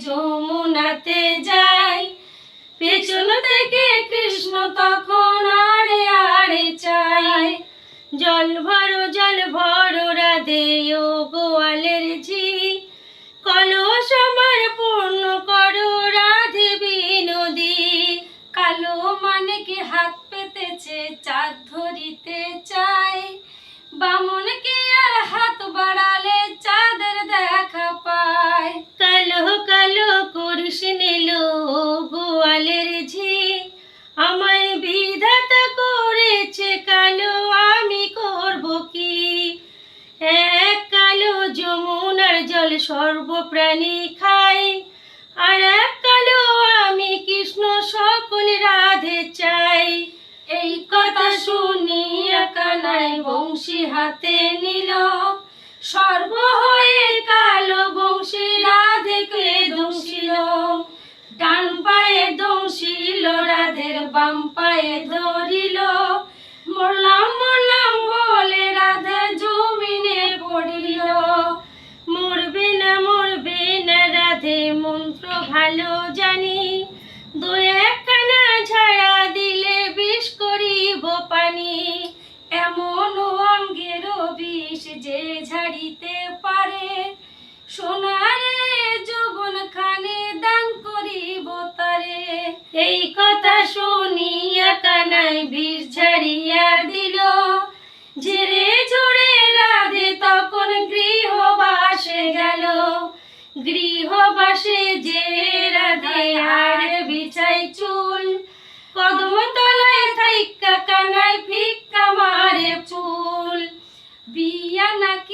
যমুনাতে যাই, পেছন থেকে কৃষ্ণ তখন আরে আরে চাই জল ভরো জল ভরো, রাধে ও গোয়ালের ঝি। কলস আমার পূর্ণ করো, রাধে বিনোদী। কালো মানে কি হাত পেতেছে, চাঁদ ধরিতে চায়। সর্বপ্রাণী খাই। আর এক কালো আমি কৃষ্ণ সকল রাধে চাই। এই কথা শুনিয়া কানাই বংশী হাতে নিল। সর্ব হয়ে কালো বংশী রাধেকে দংশিল। ডান পায়ে দংশিল, রাধের বাম পায়ে ধরিল। মরলাম মরলাম মন্ত্র ভালো জানি। দু একখানা ঝাড়া দিলে বিষ করিব পানি। এমন অঙ্গের বিষ যে ঝাড়িতে পারে। সোনারে যৌবন খানে দান করিব তারে। এই কথা শুনিয়া কানাই বিষ ঝাড়িয়া দিল। ঝেড়ে ঝুড়ে রাধে তখন গৃহবাসে গেল। গৃহবাসে বিছাই চুল। কদম তলায় থাইক্কা কানায় ফিক্কা মারে চুল। বিয়া নাকি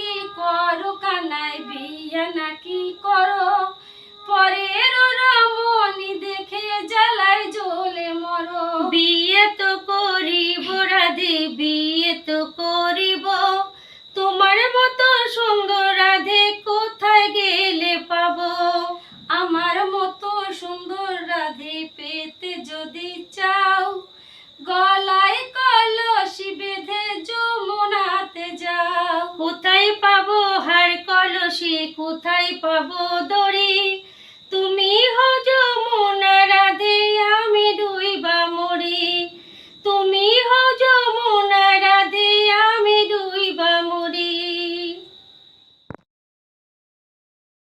কোথায় পাবো দড়ি? তুমি হজো